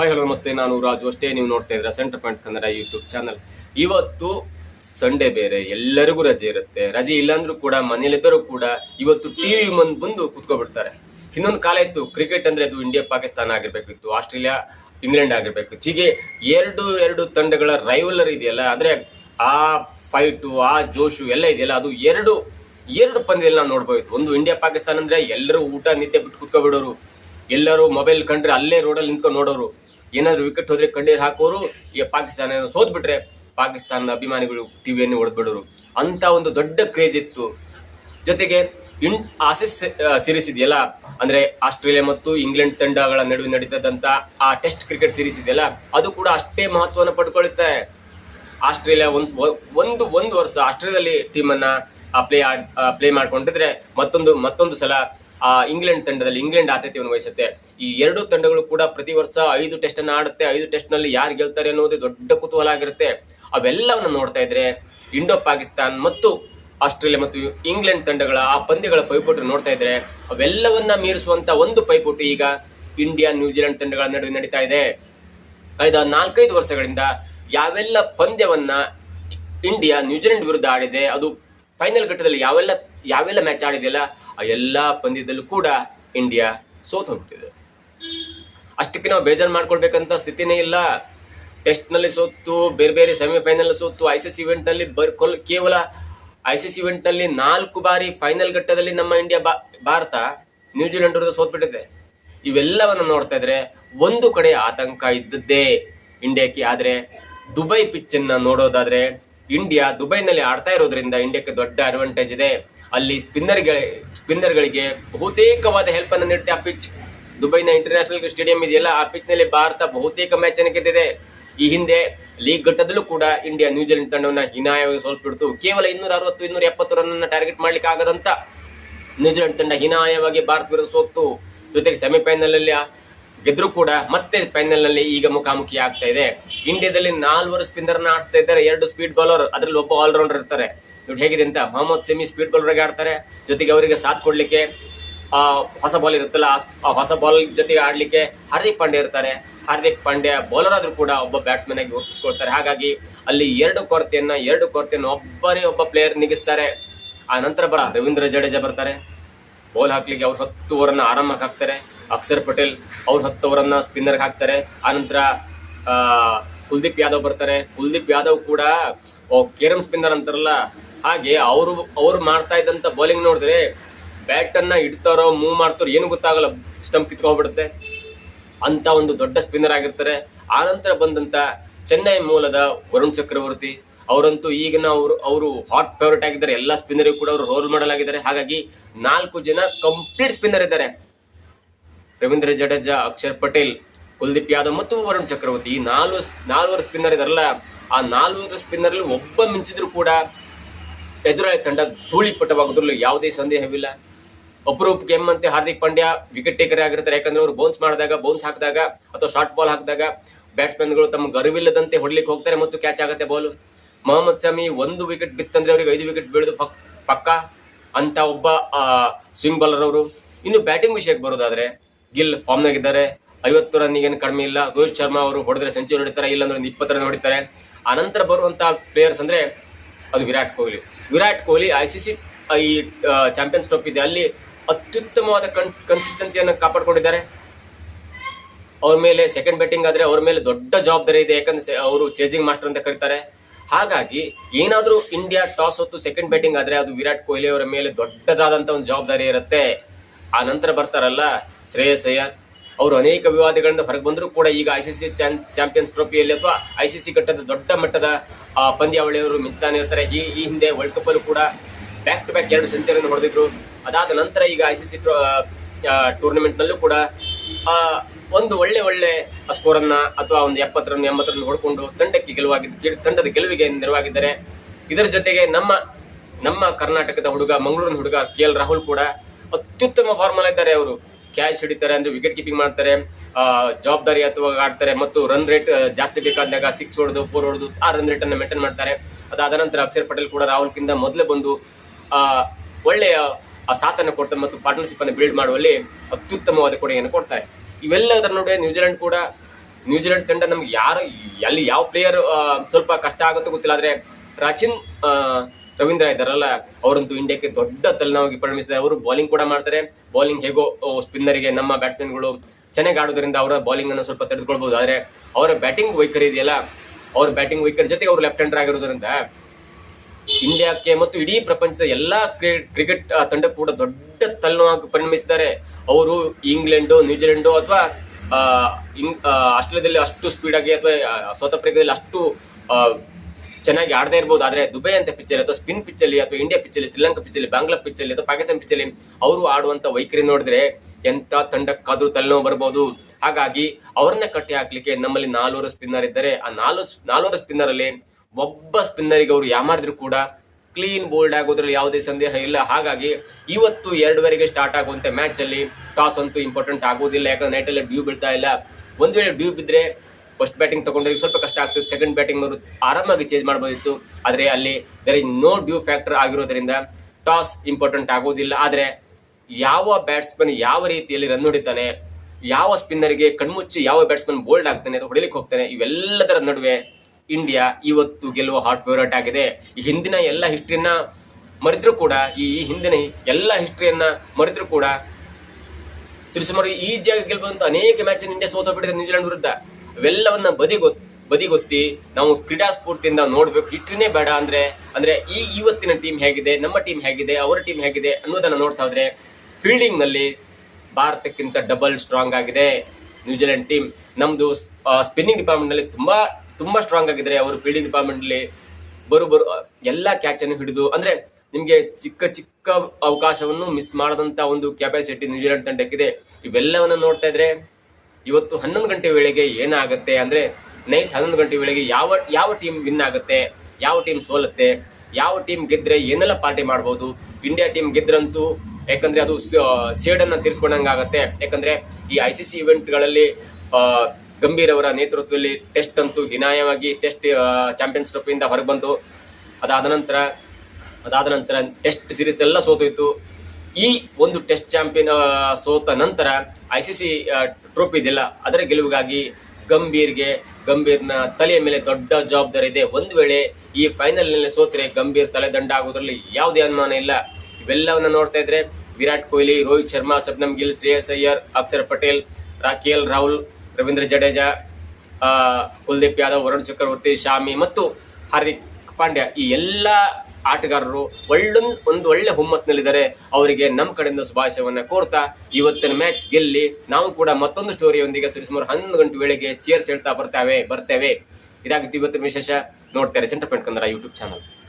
Hi hello ನಮಸ್ತೆ ನಾನು ರಾಜು, ಅಷ್ಟೇ ನೀವು ನೋಡ್ತಾ ಇದ್ದೀರಾ centre point Kannada YouTube channel ಇವತ್ತು ಸಂಡೇ ಬೇರೆ, ಎಲ್ಲರಿಗೂ ರಜೆ ಇರುತ್ತೆ. ರಜೆ ಇಲ್ಲಾಂದ್ರೂ ಕೂಡ ಮನೆಯಲ್ಲಿದ್ದರೂ ಕೂಡ ಇವತ್ತು ಟಿವಿ ಮುಂದೆ ಬಂದು ಕುತ್ಕೊಬಿಡ್ತಾರೆ. ಇನ್ನೊಂದು ಕಾಲ ಇತ್ತು ಕ್ರಿಕೆಟ್ ಅಂದ್ರೆ ಅದು ಇಂಡಿಯಾ ಪಾಕಿಸ್ತಾನ ಆಗಿರ್ಬೇಕಿತ್ತು ಆಸ್ಟ್ರೇಲಿಯಾ ಇಂಗ್ಲೆಂಡ್ ಆಗಿರ್ಬೇಕಿತ್ತು. ಹೀಗೆ ಎರಡು ಎರಡು ತಂಡಗಳ ರೈವಲರ್ ಇದೆಯಲ್ಲ, ಅಂದ್ರೆ ಆ ಫೈಟು ಆ ಜೋಶು ಎಲ್ಲ ಇದೆಯಲ್ಲ, ಅದು ಎರಡು ಎರಡು ಪಂದ್ಯದಲ್ಲಿ ನಾವು ನೋಡ್ಬೋದು. ಒಂದು ಇಂಡಿಯಾ ಪಾಕಿಸ್ತಾನ ಅಂದ್ರೆ ಎಲ್ಲರೂ ಊಟ, ನಿದ್ದೆ ಬಿಟ್ಟು ಕುತ್ಕೊಬಿಡೋರು. ಎಲ್ಲರೂ ಮೊಬೈಲ್ ಕಂಡ್ರೆ ಅಲ್ಲೇ ರೋಡಲ್ಲಿ ನಿಂತ್ಕೊಂಡು ನೋಡೋರು. ಏನಾದ್ರು ವಿಕೆಟ್ ಹೋದ್ರೆ ಕಣ್ಣೀರು ಹಾಕೋರು ಈ ಪಾಕಿಸ್ತಾನ ಸೋತ್ಬಿಟ್ರೆ ಸೋತ್ ಬಿಟ್ರೆ ಪಾಕಿಸ್ತಾನದ ಅಭಿಮಾನಿಗಳು ಟಿವಿಯನ್ನು ಹೊಡೆದ್ಬಿಡೋರು ಅಂತ ಒಂದು ದೊಡ್ಡ ಕ್ರೇಜ್ ಇತ್ತು. ಜೊತೆಗೆ ಇನ್ ಆಸಿಸ್ ಸೀರೀಸ್ ಇದೆಯಲ್ಲ, ಅಂದ್ರೆ ಆಸ್ಟ್ರೇಲಿಯಾ ಮತ್ತು ಇಂಗ್ಲೆಂಡ್ ತಂಡಗಳ ನಡುವೆ ನಡೀತದಂತ ಆ ಟೆಸ್ಟ್ ಕ್ರಿಕೆಟ್ ಸೀರೀಸ್ ಇದೆಯಲ್ಲ, ಅದು ಕೂಡ ಅಷ್ಟೇ ಮಹತ್ವವನ್ನು ಪಡ್ಕೊಳ್ಳುತ್ತೆ ಆಸ್ಟ್ರೇಲಿಯಾ ಒಂದು ಒಂದು ಒಂದು ವರ್ಷ ಆಸ್ಟ್ರೇಲಿಯಾದಲ್ಲಿ ಟೀಮನ್ನ ಪ್ಲೇ ಪ್ಲೇ ಮಾಡ್ಕೊಂಡಿದ್ರೆ ಮತ್ತೊಂದು ಮತ್ತೊಂದು ಸಲ ಆ, ಇಂಗ್ಲೆಂಡ್ ತಂಡದಲ್ಲಿ, ಇಂಗ್ಲೆಂಡ್ ಆತಿಥ್ಯವನ್ನು ವಹಿಸುತ್ತೆ. ಈ ಎರಡು ತಂಡಗಳು ಕೂಡ ಪ್ರತಿ ವರ್ಷ ಐದು ಟೆಸ್ಟ್ ಅನ್ನ ಆಡುತ್ತೆ. ಐದು ಟೆಸ್ಟ್ನಲ್ಲಿ ಯಾರು ಗೆಲ್ತಾರೆ ಅನ್ನೋದೇ ದೊಡ್ಡ ಕುತೂಹಲ ಆಗಿರುತ್ತೆ. ಅವೆಲ್ಲವನ್ನು ನೋಡ್ತಾ ಇದ್ರೆ ಇಂಡೋ, ಪಾಕಿಸ್ತಾನ್ ಮತ್ತು ಆಸ್ಟ್ರೇಲಿಯಾ ಮತ್ತು ಇಂಗ್ಲೆಂಡ್ ತಂಡಗಳ ಆ ಪಂದ್ಯಗಳ ಪೈಪೋಟಿ ನೋಡ್ತಾ ಇದ್ರೆ ಅವೆಲ್ಲವನ್ನ ಮೀರಿಸುವಂತ ಒಂದು ಪೈಪೋಟಿ ಈಗ ಇಂಡಿಯಾ, ನ್ಯೂಜಿಲೆಂಡ್ ತಂಡಗಳ ನಡುವೆ ನಡೀತಾ ಇದೆ. ಕಳೆದ ನಾಲ್ಕೈದು ವರ್ಷಗಳಿಂದ ಯಾವೆಲ್ಲ ಪಂದ್ಯವನ್ನ ಇಂಡಿಯಾ, ನ್ಯೂಜಿಲೆಂಡ್ ವಿರುದ್ಧ ಆಡಿದೆ, ಅದು ಫೈನಲ್ ಘಟ್ಟದಲ್ಲಿ ಯಾವೆಲ್ಲ ಯಾವೆಲ್ಲ ಮ್ಯಾಚ್ ಆಡಿದೆಯಲ್ಲ ಆ ಎಲ್ಲ ಪಂದ್ಯದಲ್ಲೂ ಕೂಡ ಇಂಡಿಯಾ ಸೋತು ಹೋಗ್ಬಿಟ್ಟಿದೆ ಅಷ್ಟಕ್ಕೆ ನಾವು ಬೇಜಾರು ಮಾಡ್ಕೊಳ್ಬೇಕಂತ ಸ್ಥಿತಿನೇ ಇಲ್ಲ. ಟೆಸ್ಟ್ನಲ್ಲಿ ಸೋತು, ಬೇರೆ ಬೇರೆ ಸೆಮಿಫೈನಲ್ ಸೋತು ಐ ಸಿ ಸಿ ಇವೆಂಟ್ನಲ್ಲಿ ಬರ್ ಕೊಲ್ ಕೇವಲ ಐ ಸಿ ಸಿ ಇವೆಂಟ್ನಲ್ಲಿ ನಾಲ್ಕು ಬಾರಿ ಫೈನಲ್ ಘಟ್ಟದಲ್ಲಿ ನಮ್ಮ ಇಂಡಿಯಾ ಬಾ- ಭಾರತ ನ್ಯೂಜಿಲೆಂಡ್ ವಿರುದ್ಧ ಸೋತ್ಬಿಟ್ಟಿದೆ. ಇವೆಲ್ಲವನ್ನು ನೋಡ್ತಾ ಇದ್ರೆ ಒಂದು ಕಡೆ ಆತಂಕ ಇದ್ದದ್ದೇ ಇಂಡಿಯಾಕ್ಕೆ. ಆದರೆ ದುಬೈ ಪಿಚ್ ನೋಡೋದಾದರೆ ನೋಡೋದಾದ್ರೆ ಇಂಡಿಯಾ ದುಬೈನಲ್ಲಿ ಆಡ್ತಾ ಇರೋದ್ರಿಂದ ಇಂಡಿಯಾಕ್ಕೆ ದೊಡ್ಡ ಅಡ್ವಾಂಟೇಜ್ ಇದೆ. ಅಲ್ಲಿ ಸ್ಪಿನ್ನರ್ಗಳೇ ಸ್ಪಿನ್ನರ್ಗಳಿಗೆ ಬಹುತೇಕವಾದ ಹೆಲ್ಪ್ ಅನ್ನು ನೀಡುತ್ತೆ ಆ ಪಿಚ್ ದುಬೈನ ಇಂಟರ್ನ್ಯಾಷನಲ್ ಸ್ಟೇಡಿಯಂ ಇದೆಯಲ್ಲ, ಆ ಪಿಚ್ನಲ್ಲಿ ಭಾರತ ಬಹುತೇಕ ಮ್ಯಾಚ್ ಅನ್ನು ಗೆದ್ದಿದೆ. ಈ ಹಿಂದೆ ಲೀಗ್ ಘಟ್ಟದಲ್ಲೂ ಕೂಡ ಇಂಡಿಯಾ ನ್ಯೂಜಿಲೆಂಡ್ ತಂಡವನ್ನು ಹೀನಾಯವಾಗಿ ಸೋಲಿಸ್ಬಿಡ್ತು. ಕೇವಲ ಇನ್ನೂರ ಅರವತ್ತು ಇನ್ನೂರ ಎಪ್ಪತ್ತು ರನ್ ಅನ್ನ ಟಾರ್ಗೆಟ್ ಮಾಡ್ಲಿಕ್ಕೆ ಆಗದಂತ ನ್ಯೂಜಿಲೆಂಡ್ ತಂಡ ಹೀನಾಯವಾಗಿ ಭಾರತ ವಿರುದ್ಧ ಸೋತು. ಜೊತೆಗೆ ಸೆಮಿಫೈನಲ್ ಅಲ್ಲಿ ಗೆದ್ರು ಕೂಡ ಮತ್ತೆ ಫೈನಲ್ನಲ್ಲಿ ಈಗ ಮುಖಾಮುಖಿ ಆಗ್ತಾ ಇದೆ. ಇಂಡಿಯಾದಲ್ಲಿ ನಾಲ್ವರು ಸ್ಪಿನ್ನರ್ನ ಆಡಿಸ್ತಾ ಇದ್ದಾರೆ. ಎರಡು ಸ್ಪೀಡ್ ಬೌಲರ್ ಅದರಲ್ಲಿ ಒಬ್ಬ ಆಲ್ರೌಂಡರ್ ಇರ್ತಾರೆ. ನೋಡಿ ಹೇಗಿದೆ ಅಂತ ಮೊಹಮ್ಮದ್ ಸೆಮಿ ಸ್ಪೀಡ್ ಬಾಲರ್ಗೆ ಆಡ್ತಾರೆ. ಜೊತೆಗೆ ಅವರಿಗೆ ಸಾಥ್ ಕೊಡ್ಲಿಕ್ಕೆ ಹೊಸ ಬಾಲ್ ಇರುತ್ತಲ್ಲ, ಆ- ಹೊಸ ಬಾಲ್ ಜೊತೆಗೆ ಆಡ್ಲಿಕ್ಕೆ ಹಾರ್ದಿಕ್ ಪಾಂಡೆ ಇರ್ತಾರೆ. ಹಾರ್ದಿಕ್ ಪಾಂಡ್ಯ ಬೌಲರ್ ಆದ್ರೂ ಕೂಡ ಒಬ್ಬ ಬ್ಯಾಟ್ಸ್ಮನ್ ಆಗಿ ಗುರುತಿಸ್ಕೊಳ್ತಾರೆ. ಹಾಗಾಗಿ ಅಲ್ಲಿ ಎರಡು ಕೊರತೆಯನ್ನ, ಎರಡು ಕೊರತೆಯನ್ನು ಒಬ್ಬರೇ ಒಬ್ಬ ಪ್ಲೇಯರ್ ನಿಗಿಸ್ತಾರೆ. ಆ ನಂತರ ಬರ ರವೀಂದ್ರ ಜಡೇಜಾ ಬರ್ತಾರೆ. ಬೌಲ್ ಹಾಕ್ಲಿಕ್ಕೆ ಅವ್ರು ಹತ್ತು ಓವರನ್ನ ಆರಾಮಾಗಿ ಹಾಕ್ತಾರೆ. ಅಕ್ಷರ್ ಪಟೇಲ್ ಅವ್ರು ಹತ್ತು ಓವರನ್ನ ಸ್ಪಿನ್ನರ್ಗೆ ಹಾಕ್ತಾರೆ. ಆನಂತರ ಕುಲ್ದೀಪ್ ಯಾದವ್ ಬರ್ತಾರೆ. ಕುಲ್ದೀಪ್ ಯಾದವ್ ಕೂಡ ಕೇರಂ ಸ್ಪಿನ್ನರ್ ಅಂತಾರಲ್ಲ. ಹಾಗೆ ಅವರು, ಅವ್ರು ಮಾಡ್ತಾ ಇದ್ದಂತ ಬೌಲಿಂಗ್ ನೋಡಿದ್ರೆ ಬ್ಯಾಟ್ ಅನ್ನ ಇಡ್ತಾರೋ ಮೂವ್ ಮಾಡ್ತಾರೋ ಏನು ಗೊತ್ತಾಗಲ್ಲ. ಸ್ಟಂಪ್ ಕಿತ್ಕೊಂಡ್ಬಿಡುತ್ತೆ ಅಂತ ಒಂದು ದೊಡ್ಡ ಸ್ಪಿನ್ನರ್ ಆಗಿರ್ತಾರೆ. ಆನಂತರ ಬಂದಂತ ಚೆನ್ನೈ ಮೂಲದ ವರುಣ್ ಚಕ್ರವರ್ತಿ. ಅವರಂತೂ ಈಗಿನ ಅವರು ಅವರು ಹಾಟ್ ಫೇವ್ರೇಟ್ ಆಗಿದ್ದಾರೆ. ಎಲ್ಲ ಸ್ಪಿನ್ನರ್ ಕೂಡ ಅವರು ರೋಲ್ ಮಾಡಲ್ ಆಗಿದ್ದಾರೆ. ಹಾಗಾಗಿ ನಾಲ್ಕು ಜನ ಕಂಪ್ಲೀಟ್ ಸ್ಪಿನ್ನರ್ ಇದ್ದಾರೆ. ರವೀಂದ್ರ ಜಡೇಜಾ, ಅಕ್ಷರ್ ಪಟೇಲ್ ಕುಲ್ದೀಪ್ ಯಾದವ್ ಮತ್ತು ವರುಣ್ ಚಕ್ರವರ್ತಿ. ಈ ನಾಲ್ವರು ನಾಲ್ವರು ಸ್ಪಿನ್ನರ್ ಇದಾರಲ್ಲ, ಆ ನಾಲ್ವರು ಸ್ಪಿನ್ನರ್ ಒಬ್ಬ ಮಿಂಚಿದ್ರು ಕೂಡ ಎದುರಾಳಿ ತಂಡ ಧೂಳಿಪಟವಾಗೋದ್ರಲ್ಲೂ ಯಾವುದೇ ಸಂದೇಹವಿಲ್ಲ. ಅಪರೂಪಕ್ಕೆ ಎಮ್ಮಂತೆ ಹಾರ್ದಿಕ್ ಪಾಂಡ್ಯ ವಿಕೆಟ್ ಟೇಕರ್ ಆಗಿರ್ತಾರೆ. ಯಾಕಂದ್ರೆ ಅವರು ಬೌನ್ಸ್ ಮಾಡಿದಾಗ ಬೌನ್ಸ್ ಹಾಕಿದಾಗ ಅಥವಾ ಶಾರ್ಟ್ ಬಾಲ್ ಹಾಕಿದಾಗ ಬ್ಯಾಟ್ಸ್ಮನ್ಗಳು ತಮ್ಮ ಗರ್ವಿಲ್ಲದಂತೆ ಹೊಡ್ಲಿಕ್ಕೆ ಹೋಗ್ತಾರೆ ಮತ್ತು ಕ್ಯಾಚ್ ಆಗುತ್ತೆ ಬಾಲು ಮೊಹಮ್ಮದ್ ಶಮಿ ಒಂದು ವಿಕೆಟ್ ಬಿತ್ತಂದ್ರೆ ಅವರಿಗೆ ಐದು ವಿಕೆಟ್ ಬೀಳೋದು ಪಕ್- ಪಕ್ಕ. ಅಂತ ಒಬ್ಬ ಸ್ವಿಂಗ್ ಬಾಲರ್ ಅವರು. ಇನ್ನು ಬ್ಯಾಟಿಂಗ್ ವಿಷಯಕ್ಕೆ ಬರೋದಾದ್ರೆ, ಗಿಲ್ ಫಾರ್ಮ್ನಾಗಿದ್ದಾರೆ ಐವತ್ತು ರನ್ನಿಗೆ ಏನು ಕಡಿಮೆ ಇಲ್ಲ. ರೋಹಿತ್ ಶರ್ಮಾ ಅವರು ಹೊಡೆದ್ರೆ ಸೆಂಚುರಿ ಹೊಡಿತಾರೆ, ಇಲ್ಲಾಂದ್ರೆ ಒಂದು ಇಪ್ಪತ್ತು ರನ್ ಹೊಡಿತಾರೆ. ಆನಂತರ ಬರುವಂಥ ಪ್ಲೇಯರ್ಸ್ ಅಂದರೆ ಅದು Virat Kohli. Virat Kohli I C C ಈ ಚಾಂಪಿಯನ್ಸ್ ಟ್ರೋಫಿ ಇದೆ. ಅಲ್ಲಿ ಅತ್ಯುತ್ತಮವಾದ ಕನ್ ಕನ್ಸಿಸ್ಟೆನ್ಸಿಯನ್ನು ಕಾಪಾಡಿಕೊಂಡಿದ್ದಾರೆ. ಅವ್ರ ಮೇಲೆ ಸೆಕೆಂಡ್ ಬ್ಯಾಟಿಂಗ್ ಆದರೆ ಅವ್ರ ಮೇಲೆ ದೊಡ್ಡ ಜವಾಬ್ದಾರಿ ಇದೆ. ಯಾಕಂದರೆ ಅವರು ಚೇಸಿಂಗ್ ಮಾಸ್ಟರ್ ಅಂತ ಕರೀತಾರೆ. ಹಾಗಾಗಿ ಏನಾದರೂ ಇಂಡಿಯಾ ಟಾಸ್ ಹೊತ್ತು ಸೆಕೆಂಡ್ ಬ್ಯಾಟಿಂಗ್ ಆದರೆ ಅದು ವಿರಾಟ್ ಕೊಹ್ಲಿ ಅವರ ಮೇಲೆ ದೊಡ್ಡದಾದಂಥ ಒಂದು ಜವಾಬ್ದಾರಿ ಇರುತ್ತೆ. ಆ ನಂತರ ಬರ್ತಾರಲ್ಲ ಶ್ರೇಯಸ್ ಅಯ್ಯರ್. ಅವರು ಅನೇಕ ವಿವಾದಗಳಿಂದ ಹೊರಗೆ ಬಂದರೂ ಕೂಡ ಈಗ ಐ ಸಿ ಸಿ ಚಾಂಪಿಯನ್ಸ್ ಟ್ರೋಫಿಯಲ್ಲಿ ಅಥವಾ ಐ ಸಿ ಸಿ ಘಟ್ಟದ ದೊಡ್ಡ ಮಟ್ಟದ ಪಂದ್ಯಾವಳಿಯವರು ಮಿಂಚಾನೆ ಇರ್ತಾರೆ. ಈ ಈ ಹಿಂದೆ ವರ್ಲ್ಡ್ ಕಪ್ಪಲ್ಲೂ ಕೂಡ ಬ್ಯಾಕ್ ಟು ಬ್ಯಾಕ್ ಎರಡು ಸೆಂಚುರಿಯನ್ನು ಹೊಡೆದಿದ್ರು. ಅದಾದ ನಂತರ ಈಗ ಐ ಸಿ ಸಿ ಟ್ರೋ ಟೂರ್ನಮೆಂಟ್ನಲ್ಲೂ ಕೂಡ ಒಂದು ಒಳ್ಳೆ ಒಳ್ಳೆ ಸ್ಕೋರನ್ನು ಅಥವಾ ಒಂದು ಎಪ್ಪತ್ತು ರನ್ ಎಂಬತ್ತು ರನ್ ಹೊಡ್ಕೊಂಡು ತಂಡಕ್ಕೆ ಗೆಲುವಾಗಿದ್ದ ತಂಡದ ಗೆಲುವಿಗೆ ನೆರವಾಗಿದ್ದಾರೆ. ಇದರ ಜೊತೆಗೆ ನಮ್ಮ ನಮ್ಮ ಕರ್ನಾಟಕದ ಹುಡುಗ, ಮಂಗಳೂರಿನ ಹುಡುಗ ಕೆ ರಾಹುಲ್ ಕೂಡ ಅತ್ಯುತ್ತಮ ಫಾರ್ಮಲ್ ಇದ್ದಾರೆ ಅವರು. ಕ್ಯಾಚ್ ಹಿಡಿತಾರೆ ಅಂದ್ರೆ ವಿಕೆಟ್ ಕೀಪಿಂಗ್ ಮಾಡ್ತಾರೆ ಜವಾಬ್ದಾರಿ ಅಥವಾ ಆಡ್ತಾರೆ ಮತ್ತು ರನ್ ರೇಟ್ ಜಾಸ್ತಿ ಬೇಕಾದಾಗ ಸಿಕ್ಸ್ ಹೊಡೆದು ಫೋರ್ ಹೊಡೆದು ಆ ರನ್ ರೇಟನ್ನು ಮೇಂಟೈನ್ ಮಾಡ್ತಾರೆ. ಅದಾದ ನಂತರ ಅಕ್ಷರ್ ಪಟೇಲ್ ಕೂಡ ರಾಹುಲ್ಕಿಂತ ಮೊದಲೇ ಬಂದು ಒಳ್ಳೆಯ ಸಾಥನ್ನು ಕೊಡ್ತಾರೆ ಮತ್ತು ಪಾರ್ಟ್ನರ್ಶಿಪ್ಪನ್ನು ಬಿಲ್ಡ್ ಮಾಡುವಲ್ಲಿ ಅತ್ಯುತ್ತಮವಾದ ಕೊಡುಗೆಯನ್ನು ಕೊಡ್ತಾರೆ. ಇವೆಲ್ಲದರ ನಡುವೆ ನ್ಯೂಜಿಲೆಂಡ್ ಕೂಡ ನ್ಯೂಜಿಲೆಂಡ್ ತಂಡ ನಮ್ಗೆ ಯಾರು, ಅಲ್ಲಿ ಯಾವ ಪ್ಲೇಯರ್ ಸ್ವಲ್ಪ ಕಷ್ಟ ಆಗುತ್ತೋ ಗೊತ್ತಿಲ್ಲ, ಆದ್ರೆ ರಾಚಿನ್ ರವೀಂದ್ರ ಇದ್ದಾರಲ್ಲ ಅವರಂತೂ ಇಂಡಿಯಾಕ್ಕೆ ದೊಡ್ಡ ತಲೆನೋವಾಗಿ ಪರಿಣಮಿಸಿದ್ದಾರೆ. ಅವರು ಬೌಲಿಂಗ್ ಕೂಡ ಮಾಡ್ತಾರೆ. ಬೌಲಿಂಗ್ ಹೇಗೋ ಸ್ಪಿನ್ನರಿಗೆ ನಮ್ಮ ಬ್ಯಾಟ್ಸ್ಮನ್ಗಳು ಚೆನ್ನಾಗಿ ಆಡೋದ್ರಿಂದ ಅವರ ಬೌಲಿಂಗ್ ಅನ್ನು ಸ್ವಲ್ಪ ತೆಗೆದುಕೊಳ್ಬಹುದು. ಆದರೆ ಅವರ ಬ್ಯಾಟಿಂಗ್ ವೈಖರಿ ಇದೆಯಲ್ಲ, ಅವ್ರ ಬ್ಯಾಟಿಂಗ್ ವೈಖರಿ ಜೊತೆಗೆ ಅವರು ಲೆಫ್ಟ್ ಹ್ಯಾಂಡರ್ ಆಗಿರೋದ್ರಿಂದ ಇಂಡಿಯಾಕ್ಕೆ ಮತ್ತು ಇಡೀ ಪ್ರಪಂಚದ ಎಲ್ಲಾ ಕ್ರಿ- ಕ್ರಿಕೆಟ್ ತಂಡ ಕೂಡ ದೊಡ್ಡ ತಲೆನೋವಾಗಿ ಪರಿಣಮಿಸಿದ್ದಾರೆ. ಅವರು ಇಂಗ್ಲೆಂಡು ನ್ಯೂಜಿಲೆಂಡು ಅಥವಾ ಆಸ್ಟ್ರೇಲಿಯಾದಲ್ಲಿ ಅಷ್ಟು ಸ್ಪೀಡ್ ಆಗಿ ಅಥವಾ ಸೌತ್ ಆಫ್ರಿಕಾದಲ್ಲಿ ಅಷ್ಟು ಚೆನ್ನಾಗಿ ಆಡದೇ ಇರ್ಬೋದು. ಆದ್ರೆ ದುಬೈ ಅಂತ ಪಿಚ್ಚಲ್ಲಿ ಅಥವಾ ಸ್ಪಿನ್ ಪಿಚ್ಚಲ್ಲಿ ಅಥವಾ ಇಂಡಿಯಾ ಪಿಚ್ಚಲ್ಲಿ ಶ್ರೀಲಂಕಾ ಪಿಚ್ಚಲ್ಲಿ ಬಾಂಗ್ಲಾ ಪಿಚ್ಚಲ್ಲಿ ಅಥವಾ ಪಾಕಿಸ್ತಾನ ಪಿಚ್ಚಲ್ಲಿ ಅವರು ಆಡುವಂತ ವೈಖರಿ ನೋಡಿದ್ರೆ ಎಂತ ತಂಡಕ್ಕಾದ್ರೂ ತಲೆನೋವು ಬರ್ಬೋದು. ಹಾಗಾಗಿ ಅವರನ್ನ ಕಟ್ಟಿ ಹಾಕ್ಲಿಕ್ಕೆ ನಮ್ಮಲ್ಲಿ ನಾಲ್ವರು ಸ್ಪಿನ್ನರ್ ಇದ್ದಾರೆ. ಆ ನಾಲ್ವರು ನಾಲ್ವರು ಸ್ಪಿನ್ನರ್ ಅಲ್ಲಿ ಒಬ್ಬ ಸ್ಪಿನ್ನರಿಗೆ ಅವರು ಯಾಮಾರಿದ್ರು ಕೂಡ ಕ್ಲೀನ್ ಬೋಲ್ಡ್ ಆಗೋದ್ರಲ್ಲಿ ಯಾವುದೇ ಸಂದೇಹ ಇಲ್ಲ. ಹಾಗಾಗಿ ಇವತ್ತು ಎರಡುವರೆಗೆ ಸ್ಟಾರ್ಟ್ ಆಗುವಂತ ಮ್ಯಾಚ್ ಅಲ್ಲಿ ಟಾಸ್ ಅಂತೂ ಇಂಪಾರ್ಟೆಂಟ್ ಆಗೋದಿಲ್ಲ. ಯಾಕಂದ್ರೆ ನೈಟ್ ಅಲ್ಲಿ ಡ್ಯೂ ಬೀಳ್ತಾ ಇಲ್ಲ. ಒಂದ್ ವೇಳೆ ಡ್ಯೂ ಬಿದ್ರೆ ಫಸ್ಟ್ ಬ್ಯಾಟಿಂಗ್ ತಗೊಂಡ್ರೆ ಸ್ವಲ್ಪ ಕಷ್ಟ ಆಗ್ತಿತ್ತು ಸೆಕೆಂಡ್ ಬ್ಯಾಟಿಂಗ್ ಅವರು ಆರಾಮಾಗಿ ಚೇಂಜ್ ಮಾಡ್ಬೋದಿತ್ತು. ಆದರೆ ಅಲ್ಲಿ there is no dew factor ಆಗಿರೋದ್ರಿಂದ ಟಾಸ್ ಇಂಪಾರ್ಟೆಂಟ್ ಆಗೋದಿಲ್ಲ. ಆದರೆ ಯಾವ ಬ್ಯಾಟ್ಸ್ಮನ್ ಯಾವ ರೀತಿಯಲ್ಲಿ ರನ್ ಹೊಡಿತಾನೆ, ಯಾವ ಸ್ಪಿನ್ನರ್ಗೆ ಕಣ್ಮುಚ್ಚಿ ಯಾವ ಬ್ಯಾಟ್ಸ್ಮನ್ ಬೋಲ್ಡ್ ಆಗ್ತಾನೆ ಅದು ಹೊಡಿಲಿಕ್ಕೆ ಹೋಗ್ತಾನೆ, ಇವೆಲ್ಲದರ ನಡುವೆ ಇಂಡಿಯಾ ಇವತ್ತು ಗೆಲ್ಲುವ ಹಾಟ್ ಫೇವರೇಟ್ ಆಗಿದೆ. ಈ ಹಿಂದಿನ ಎಲ್ಲ ಹಿಸ್ಟ್ರಿಯನ್ನ ಮರೆತರೂ ಕೂಡ, ಈ ಹಿಂದಿನ ಎಲ್ಲ ಹಿಸ್ಟ್ರಿಯನ್ನ ಮರೆತರೂ ಕೂಡ ಸುಮಾರು ಈಜಿಯಾಗಿ ಗೆಲ್ಲುವಂತ ಅನೇಕ ಮ್ಯಾಚ್ ಇಂಡಿಯಾ ಸೋತೋಗ್ಬಿಟ್ಟಿದೆ ನ್ಯೂಜಿಲೆಂಡ್ ವಿರುದ್ಧ. ಅವೆಲ್ಲವನ್ನ ಬದಿಗೊತ್, ಬದಿಗೊತ್ತಿ ನಾವು ಕ್ರೀಡಾ ಸ್ಫೂರ್ತಿಯಿಂದ ನೋಡ್ಬೇಕು. ಹಿಸ್ಟ್ರಿನೇ ಬೇಡ ಅಂದ್ರೆ ಅಂದ್ರೆ ಈ ಇವತ್ತಿನ ಟೀಮ್ ಹೇಗಿದೆ, ನಮ್ಮ ಟೀಮ್ ಹೇಗಿದೆ, ಅವರ ಟೀಮ್ ಹೇಗಿದೆ ಅನ್ನೋದನ್ನ ನೋಡ್ತಾ ಹೋದ್ರೆ ಫೀಲ್ಡಿಂಗ್ನಲ್ಲಿ ಭಾರತಕ್ಕಿಂತ ಡಬಲ್ ಸ್ಟ್ರಾಂಗ್ ಆಗಿದೆ ನ್ಯೂಜಿಲೆಂಡ್ ಟೀಮ್. ನಮ್ದು ಸ್ಪಿನ್ನಿಂಗ್ ಡಿಪಾರ್ಟ್ಮೆಂಟ್ನಲ್ಲಿ ತುಂಬಾ ತುಂಬಾ ಸ್ಟ್ರಾಂಗ್ ಆಗಿದ್ರೆ ಅವರು ಫೀಲ್ಡಿಂಗ್ ಡಿಪಾರ್ಟ್ಮೆಂಟ್ನಲ್ಲಿ ಬರು ಬರು ಎಲ್ಲಾ ಕ್ಯಾಚ್ ಅನ್ನು ಹಿಡಿದು, ಅಂದ್ರೆ ನಿಮ್ಗೆ ಚಿಕ್ಕ ಚಿಕ್ಕ ಅವಕಾಶವನ್ನು ಮಿಸ್ ಮಾಡದಂತ ಒಂದು ಕೆಪಾಸಿಟಿ ನ್ಯೂಜಿಲೆಂಡ್ ತಂಡಕ್ಕಿದೆ. ಇವೆಲ್ಲವನ್ನ ನೋಡ್ತಾ ಇದ್ರೆ ಇವತ್ತು ಹನ್ನೊಂದು ಗಂಟೆ ವೇಳೆಗೆ ಏನಾಗುತ್ತೆ ಅಂದರೆ ನೈಟ್ ಹನ್ನೊಂದು ಗಂಟೆ ವೇಳೆಗೆ ಯಾವ ಯಾವ ಟೀಮ್ ವಿನ್ ಆಗುತ್ತೆ, ಯಾವ ಟೀಮ್ ಸೋಲುತ್ತೆ, ಯಾವ ಟೀಮ್ ಗೆದ್ದರೆ ಏನೆಲ್ಲ ಪಾರ್ಟಿ ಮಾಡ್ಬೋದು ಇಂಡಿಯಾ ಟೀಮ್ ಗೆದ್ರಂತೂ, ಯಾಕಂದರೆ ಅದು ಸೇಡನ್ನು ತೀರಿಸ್ಕೊಂಡಂಗೆ ಆಗುತ್ತೆ. ಯಾಕಂದರೆ ಈ ಐ ಸಿ ಸಿ ಇವೆಂಟ್ಗಳಲ್ಲಿ ಗಂಭೀರ್ ಅವರ ನೇತೃತ್ವದಲ್ಲಿ ಟೆಸ್ಟ್ ಅಂತೂ ಹಿನಾಯವಾಗಿ ಟೆಸ್ಟ್ ಚಾಂಪಿಯನ್ಸ್ ಟ್ರೋಫಿಯಿಂದ ಹೊರಗೆ ಬಂತು ಅದಾದ ನಂತರ ಅದಾದ ನಂತರ ಟೆಸ್ಟ್ ಸೀರೀಸ್ ಎಲ್ಲ ಸೋತೋಯ್ತು. ಈ ಒಂದು ಟೆಸ್ಟ್ ಚಾಂಪಿಯನ್ ಸೋತ ನಂತರ ಐ ಸಿ ಸಿ ಟ್ರೋಫಿ ಇದೆಯಲ್ಲ, ಅದರ ಗೆಲುವಿಗಾಗಿ ಗಂಭೀರ್ಗೆ, ಗಂಭೀರ್ನ ತಲೆಯ ಮೇಲೆ ದೊಡ್ಡ ಜವಾಬ್ದಾರಿ ಇದೆ. ಒಂದು ವೇಳೆ ಈ ಫೈನಲ್ನಲ್ಲಿ ಸೋತ್ರೆ ಗಂಭೀರ್ ತಲೆದಂಡ ಆಗೋದ್ರಲ್ಲಿ ಯಾವುದೇ ಅನುಮಾನ ಇಲ್ಲ. ಇವೆಲ್ಲವನ್ನ ನೋಡ್ತಾ ಇದ್ರೆ ವಿರಾಟ್ ಕೊಹ್ಲಿ, ರೋಹಿತ್ ಶರ್ಮಾ ಸಬ್ನಮ್ ಗಿಲ್, ಶ್ರೇಯಸ್ ಅಯ್ಯರ್, ಅಕ್ಷರ್ ಪಟೇಲ್, ರಾಕೇಲ್, ರಾಹುಲ್, ರವೀಂದ್ರ ಜಡೇಜಾ ಕುಲ್ದೀಪ್ ಯಾದವ್, ವರುಣ್ ಚಕ್ರವರ್ತಿ, ಶಾಮಿ ಮತ್ತು ಹಾರ್ದಿಕ್ ಪಾಂಡ್ಯ ಈ ಎಲ್ಲ ಆಟಗಾರರು ಒಳ್ಳೊಂದು ಒಂದು ಒಳ್ಳೆ ಹುಮ್ಮಸ್ನಲ್ಲಿದ್ದಾರೆ. ಅವರಿಗೆ ನಮ್ಮ ಕಡೆಯಿಂದ ಶುಭಾಶಯವನ್ನ ಕೋರ್ತಾ ಇವತ್ತಿನ ಮ್ಯಾಚ್ ಗೆಲ್ಲಿ ನಾವು ಕೂಡ ಮತ್ತೊಂದು ಸ್ಟೋರಿಯೊಂದಿಗೆ ಸುಮಾರು ಹನ್ನೊಂದು ಗಂಟೆ ವೇಳೆಗೆ ಚೇರ್ಸ್ ಹೇಳ್ತಾ ಬರ್ತೇವೆ ಬರ್ತೇವೆ. ಇದಾಗಿತ್ತು ಇವತ್ತಿನ ವಿಶೇಷ. ನೋಡ್ತಾರೆ centre point Kannada YouTube channel